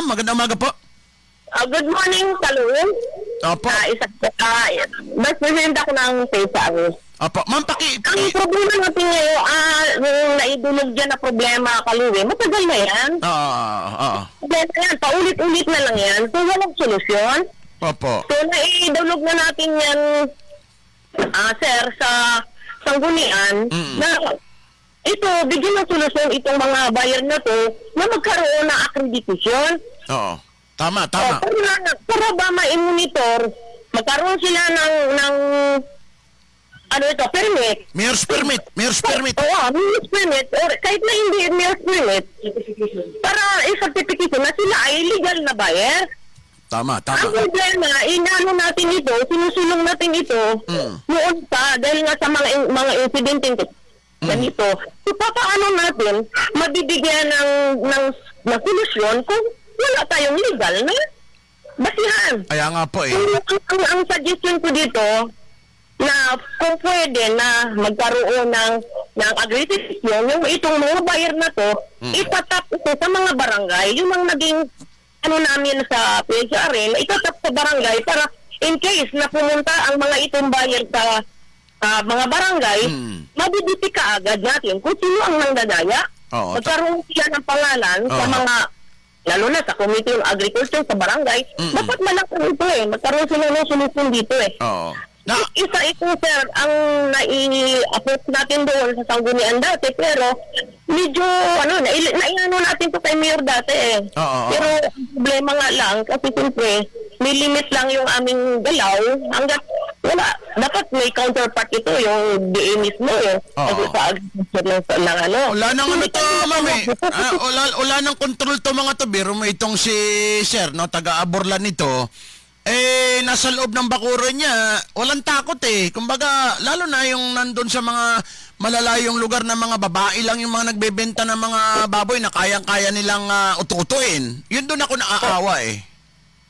ma'am. Magandang umaga po. Ah, good morning, Talun. Opo. Ah, isa, ah, Vice President ako ng PSR. Opo. Ma'am, paki... Ang paki problema natin ngayon, ah, yung naidulog dyan na problema, Kaluwi, matagal na yan. Oo, oo, oo. Problema yan, paulit-ulit na lang yan. So, walang solusyon. Opo. So, naidulog na natin yan, ah, sir, sa sanggunian, Mm. na ito, bigyan ng solusyon itong mga buyer na to na magkaroon ng accreditation. Oo. Tama, Oh, tama. para, para ba ma-monitor, magkaroon sila ng, ng ano ito, permit. Mayor's permit. Mayor's permit. Oo, oh, mayor's permit. Or kahit na hindi mayor's permit, para i-certification na sila ay legal na buyer. Tama, Ang tama. problema, inano natin ito, sinusulong natin ito Mm. noon pa dahil nga sa mga mga insidente ganito. So, paano natin mabibigyan ng, ng, ng solusyon kung wala tayong legal na basihan? Kaya nga po eh. Ang, ang, ang, ang suggestion ko dito, na kung pwede na magkaroon ng ng accreditation, yung itong mga buyer na to, Mm. itatap ito sa mga barangay, yung mga naging ano namin sa PHRN, itatap sa barangay para in case na pumunta ang mga itong buyer sa ah, mga barangay, Mm. Mabibiti ka agad natin kung sino ang nangdadaya. Oo, Magkaroon siya ng pangalan sa Oo. mga lalo na sa Committee on Agriculture sa barangay, Mm-mm. dapat malaki ito eh. Magkaroon sila ng solusyon dito eh. Oo. Na, Isa ito, sir, ang nai-approach natin doon sa sanggunian dati, pero medyo, ano, nai- naiano natin to kay Mayor dati eh. Oo, oo. Pero ang problema nga lang, kasi siyempre, may limit lang yung aming galaw hanggat wala. Dapat may counterpart ito, yung DA mismo eh. Oo. Sa agriculture sa- lang ano. wala nang ano to, ma'am eh. Ah, wala, wala nang control to mga to. Biro mo itong si Sir, no, taga-aborlan nito. Eh, nasa loob ng bakuran niya, walang takot eh. Kumbaga, lalo na yung nandun sa mga malalayong lugar na mga babae lang yung mga nagbebenta ng mga baboy na kayang-kaya nilang uh, ututuin. Yun doon ako naaawa eh.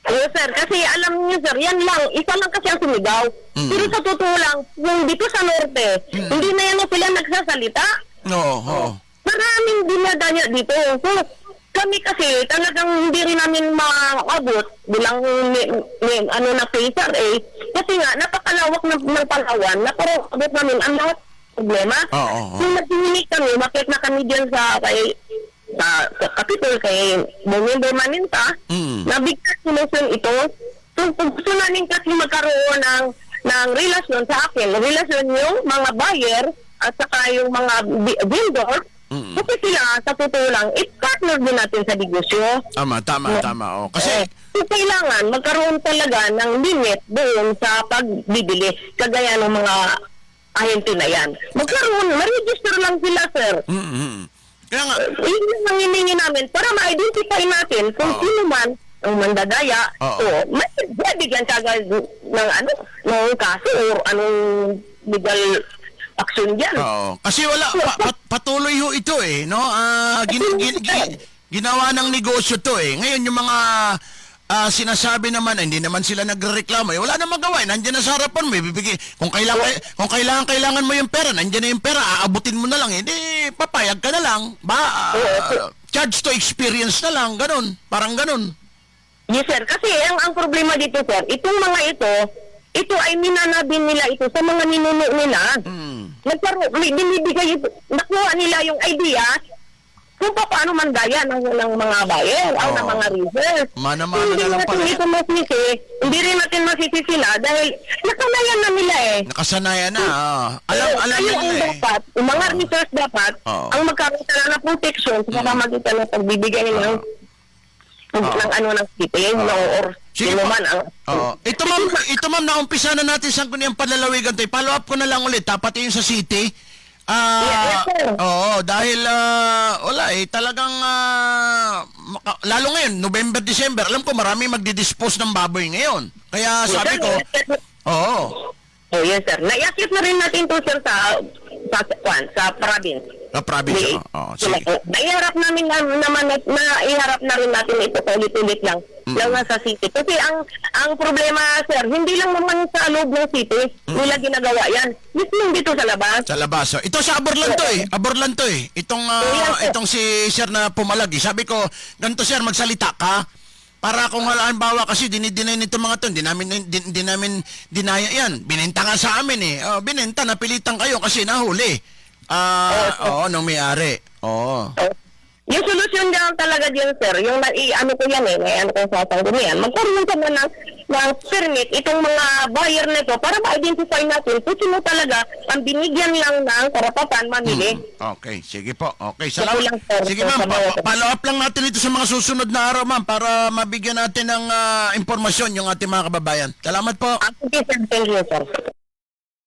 Oo, sir. Kasi alam niyo, sir, yan lang. Isa lang kasi ang sumigaw. Mm. Pero sa totoo lang, yung dito sa norte, hindi na yan sila nagsasalita. Oo, oo. Maraming dinadanya dito. So, kami kasi talagang hindi rin namin maabot bilang may, may, ano na pacer eh. Kasi nga, napakalawak ng, ng Palawan na parang abot namin ang lahat problema. Oo, oo. Kung naghihinig kami, bakit na kami dyan sa kay sa, sa Capitol kay Bumendo Maninta, Mm. Nabigyan solusyon ito. So, kung gusto namin kasi magkaroon ng, ng relasyon sa akin, relasyon yung mga buyer at saka yung mga vendor, Mm. kasi sila, sa totoo lang, i-partner din natin sa negosyo. Tama, tama, tama. Oh. Kasi, Eh, so kailangan magkaroon talaga ng limit doon sa pagbibili, kagaya ng mga ahente na yan. Magkaroon, ma-register lang sila, sir. mm Kaya nga, Yun yung ang hiningi namin para ma-identify natin kung Oo. sino man ang mandadaya. Oo. So, may bigyan kagad ng ano, ng kaso or anong legal action dyan. Oo. Kasi wala pa- pat- patuloy ho ito eh, no? Ah, gin- gin- gin- ginawa ng negosyo to eh. Ngayon yung mga ah, sinasabi naman eh, hindi naman sila nagrereklamo. Eh, wala na magawa. Eh. Nandiyan na sa harapan mo. Ibibigay. Kung kailangan kung kailangan kailangan mo yung pera, nandiyan na yung pera, aabutin mo na lang. Hindi papayag ka na lang. Ba ah, charge to experience na lang, ganun. Parang ganun. Yes, sir. Kasi ang, ang problema dito, sir, itong mga ito, ito ay minanabin nila ito sa mga ninuno nila. Mm. Nagkaroon, may binibigay ito, nakuha nila yung idea kung pa- paano mandaya ng, ng mga bayan o Oo. ng mga reserve. Mana-mana hindi na lang pala. natin ito masisi, hindi rin natin masisi sila dahil nakalayan na nila eh. Nakasanayan na. ah. Alam alam nila eh. dapat, yung mga Oo. research dapat, Oo. ang magkaroon sila ng protection sa pamamagitan ng pagbibigay ng, Oo. ng ano ng city, Oo. no, or Sige sino po. man ang... Oo. Ito ma'am, ito ma'am, naumpisa na natin sa kunyang panlalawigan to. Follow up ko na lang ulit, ha, pati yung sa city. Ah, Yes, yes, sir. oo, dahil ah, wala eh, talagang ah, maka- lalo ngayon, November, December, alam ko marami magdi-dispose ng baboy ngayon. Kaya sabi ko, oo. Oh, yes, sir. Naiakit na rin natin to, sir, sa sa, sa, sa province. Sa probinsya. May- Oo, sige. Naiharap namin na, naman na, naiharap na rin natin ito paulit-ulit lang. Mm. Lang nasa city. Kasi ang ang problema, sir, hindi lang naman sa loob ng city nila ginagawa yan. Mismo dito sa labas. Sa labas. oh. Ito sa Aborlan to eh. Aborlan to eh. Itong, ah, Oh, yes, sir. itong si sir na pumalag eh. Sabi ko, ganito sir, magsalita ka. para kung halimbawa kasi dinidinay nito mga to, hindi namin, di, di namin dinaya yan. Binenta nga sa amin eh. Oh, binenta, napilitan kayo kasi nahuli. Ah, oo, nung may-ari. Oo. So, yung solusyon lang talaga dyan, sir, yung i, ano ko yan eh, may ano kong sasangguni yan, magkaroon ka na ng, ng permit itong mga buyer nito para ma-identify natin kung sino talaga ang binigyan lang ng karapatan mamili. Okay, sige po. Okay, salamat. lang, sir. Sige ma'am, pa- follow up lang natin ito sa mga susunod na araw ma'am para mabigyan natin ng ah, impormasyon yung ating mga kababayan. Salamat po. Ah, sige, sir. Thank you, sir.